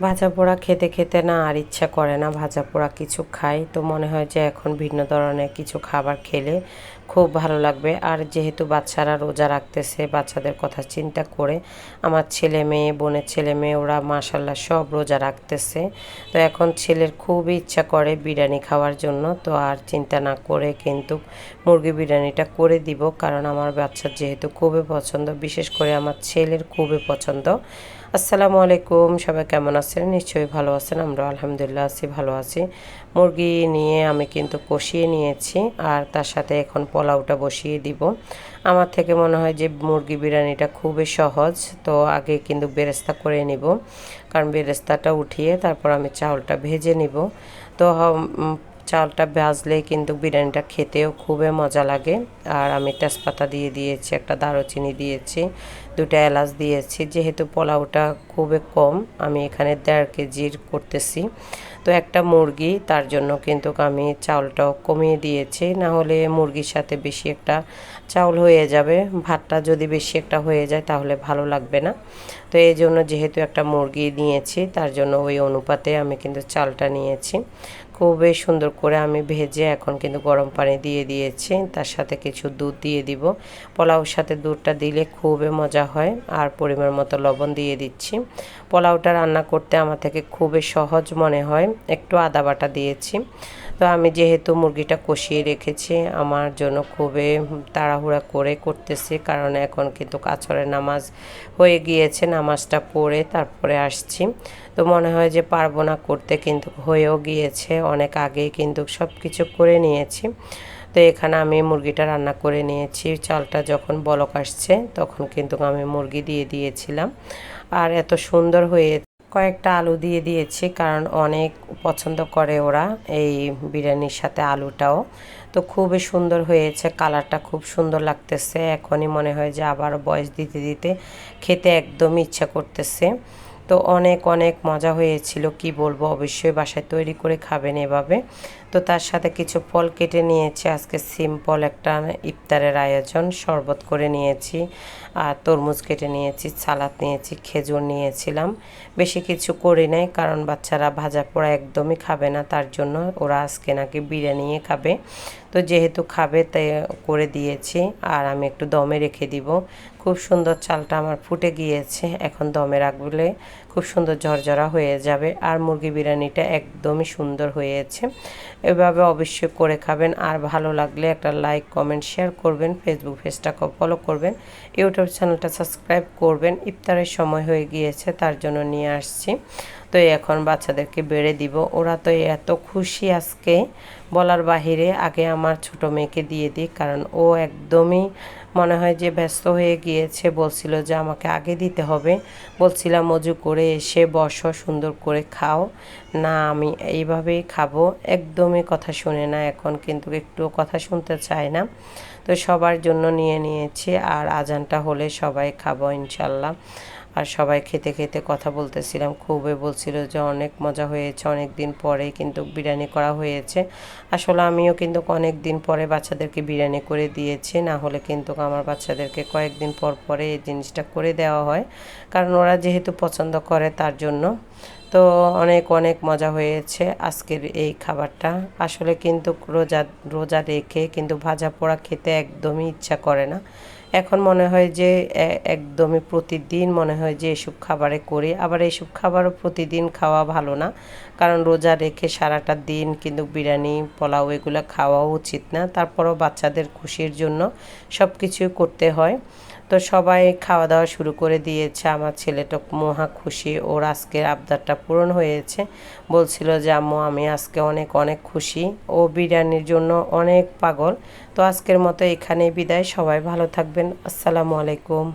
ভাজা পোড়া খেতে খেতে না আর ইচ্ছা করে না ভাজা পোড়া কিছু খাই। তো মনে হয় যে এখন ভিন্ন ধরনের কিছু খাবার খেলে খুব ভালো লাগবে। আর যেহেতু বাচ্চারা রোজা রাখতেছে, বাচ্চাদের কথা চিন্তা করে আমার ছেলে মেয়ে, বোনের ছেলে মেয়ে, ওরা মাসাল্লাহ সব রোজা রাখতেছে। তো এখন ছেলের খুবই ইচ্ছা করে বিরিয়ানি খাওয়ার জন্য। তো আর চিন্তা না করে কিন্তু মুরগি বিরিয়ানিটা করে দিব, কারণ আমার বাচ্চার যেহেতু খুবই পছন্দ, বিশেষ করে আমার ছেলের খুবই পছন্দ। আসসালামু আলাইকুম, সবাই কেমন আছেন? নিশ্চয়ই ভালো আছেন আমরা আলহামদুলিল্লাহ আছি, ভালো আছি। মুরগি নিয়ে আমি কিন্তু কষিয়ে নিয়েছি, আর তার সাথে এখন পোলাওটা বসিয়ে দিব। আমার থেকে মনে হয় যে মুরগি বিরিয়ানিটা খুবই সহজ, তো আগে কিন্তু বেরেস্তা করে নিব। কারণ বেরেস্তাটা উঠিয়ে তারপর আমি চাউলটা ভেজে নিব। তো চালটা ভাজলে কিন্তু বিরিয়ানিটা খেতেও খুবই মজা লাগে। আর আমি তেজপাতা দিয়ে দিয়েছি, একটা দারুচিনি দিয়েছি দুটা এলাচ দিয়েছি। যেহেতু পোলাওটা খুবই কম, আমি এখানে দেড় কেজির করতেছি। তো একটা মুরগি, তার জন্য কিন্তু আমি চাউলটাও কমিয়ে দিয়েছি। না হলে মুরগির সাথে বেশি একটা চাউল হয়ে যাবে। ভাতটা যদি বেশি একটা হয়ে যায় তাহলে ভালো লাগবে না। তো এই জন্য যেহেতু একটা মুরগি নিয়েছি, তার জন্য ওই অনুপাতে আমি কিন্তু চালটা নিয়েছি। খুবই সুন্দর করে আমি ভেজে এখন কিন্তু গরম পানি দিয়ে দিয়েছি। তার সাথে কিছু দুধ দিয়ে দিব। পোলাওর সাথে দুধটা দিলে খুবই মজা হয়। আর পরিমাণ মতো লবণ দিয়ে দিচ্ছি। পোলাওটা রান্না করতে আমার থেকে খুবই সহজ মনে হয়। একটু আদা বাটা দিয়েছি। তো আমি যেহেতু মুরগিটা কষিয়ে রেখেছি, আমার জন্য খুবই তাড়াহুড়া করে করতেছি। কারণ এখন কিন্তু কাছরের নামাজ হয়ে গিয়েছে, নামাজটা পড়ে তারপরে আসছি। তো মনে হয় যে পারব না করতে, কিন্তু হয়েও গিয়েছে। অনেক আগেই কিন্তু সব কিছু করে নিয়েছি। তো এখানে আমি মুরগিটা রান্না করে নিয়েছি। চালটা যখন বলক আসছে, তখন কিন্তু আমি মুরগি দিয়ে দিয়েছিলাম। আর এত সুন্দর হয়ে কয়েকটা আলু দিয়ে দিয়েছি, কারণ অনেক পছন্দ করে ওরা এই বিরিয়ানির সাথে আলুটাও। তো খুবই সুন্দর হয়েছে, কালারটা খুব সুন্দর লাগতেছে। এখনই মনে হয় যে আবার বয়স দিতে দিতে খেতে একদম ইচ্ছা করতেছে। তো অনেক অনেক মজা হয়েছিল, কি বলব? অবশ্যই বাসায় তৈরি করে খাবেন এভাবে। তো তার সাথে কিছু ফল কেটে নিয়েছি। আজকে সিম্পল একটা ইফতারের আয়োজন। শরবত করে নিয়েছি, আর তরমুজ কেটে নিয়েছি, সালাদ নিয়েছি, খেজুর নিয়েছিলাম। বেশি কিছু করি নাই, কারণ বাচ্চারা ভাজা পোড়া একদমই খাবে না, তার জন্য ওরা আজকে নাকি বিরিয়ানিয়ে খাবে। তো যেহেতু খাবে, তাই করে দিয়েছি, আর আমি একটু দমে রেখে দিব। খুব সুন্দর চালটা আমার ফুটে গিয়েছে, এখন দমে রাখলে খুব সুন্দর ঝরঝরা হয়ে যাবে, আর মুরগি বিরিয়ানিটা একদমই সুন্দর হয়েছে। এভাবে অবশ্যই করে খাবেন। আর ভালো লাগলে একটা লাইক কমেন্ট শেয়ার করবেন। ফেসবুক পেজটাকে ফলো করবেন। ইউটিউব চ্যানেলটা সাবস্ক্রাইব করবেন। ইফতারের সময় হয়ে গিয়েছে, তার জন্য নিয়ে আসছি। তো এখন বাচ্চাদেরকে বেড়ে দিব। ওরা তো এত খুশি আজকে। বলার বাহিরে আগে আমার ছোট মেয়েকে দিয়ে দিই, কারণ ও একদমই মনে হয় যে ব্যস্ত হয়ে গিয়েছে, বলছিল যে আমাকে আগে দিতে হবে। বলছিলাম, মজু করে এসে বসো, সুন্দর করে খাও। না, আমি এইভাবেই খাব। একদমই কথা শুনে না এখন, কিন্তু একটু কথা শুনতে চায় না। তো সবার জন্য নিয়ে নিয়েছি, আর আজানটা হলে সবাই খাব ইনশাল্লাহ। আর সবাই খেতে খেতে কথা বলতেছিলাম, খুবই বলছিল যে অনেক মজা হয়েছে অনেক দিন পরে কিন্তু বিরিয়ানি করা হয়েছে। আসলে আমিও কিন্তু অনেক দিন পরে বাচ্চাদেরকে বিরিয়ানি করে দিয়েছি, না হলে কিন্তু আমার বাচ্চাদেরকে কয়েকদিন পর পরে এই জিনিসটা করে দেওয়া হয়, কারণ ওরা যেহেতু পছন্দ করে তার জন্য। তো অনেক অনেক মজা হয়েছে আজকের এই খাবারটা। আসলে কিন্তু রোজা রোজা রেখে কিন্তু ভাজা পোড়া খেতে একদমই ইচ্ছা করে না। এখন মনে হয় যে একদমই প্রতিদিন মনে হয় যে, এসব খাবারে করি। আবার এসব খাবারও প্রতিদিন খাওয়া ভালো না। কারণ রোজা রেখে সারাটা দিন কিন্তু বিরিয়ানি, পোলাও এগুলো খাওয়া উচিত না। তারপরও বাচ্চাদের খুশির জন্য সব কিছুই করতে হয়। তো সবাই খাওয়া দাওয়া শুরু করে দিয়েছে। আমার ছেলেটা মহা খুশি, ওর আজকের আবদারটা পূরণ হয়েছে। বলছিল যে, আম্মু, আমি আজকে অনেক অনেক খুশি। ও বিরিয়ানির জন্য অনেক পাগল। তো আজকের মতো এখানেই বিদায়। সবাই ভালো থাকবেন। আসসালামু আলাইকুম।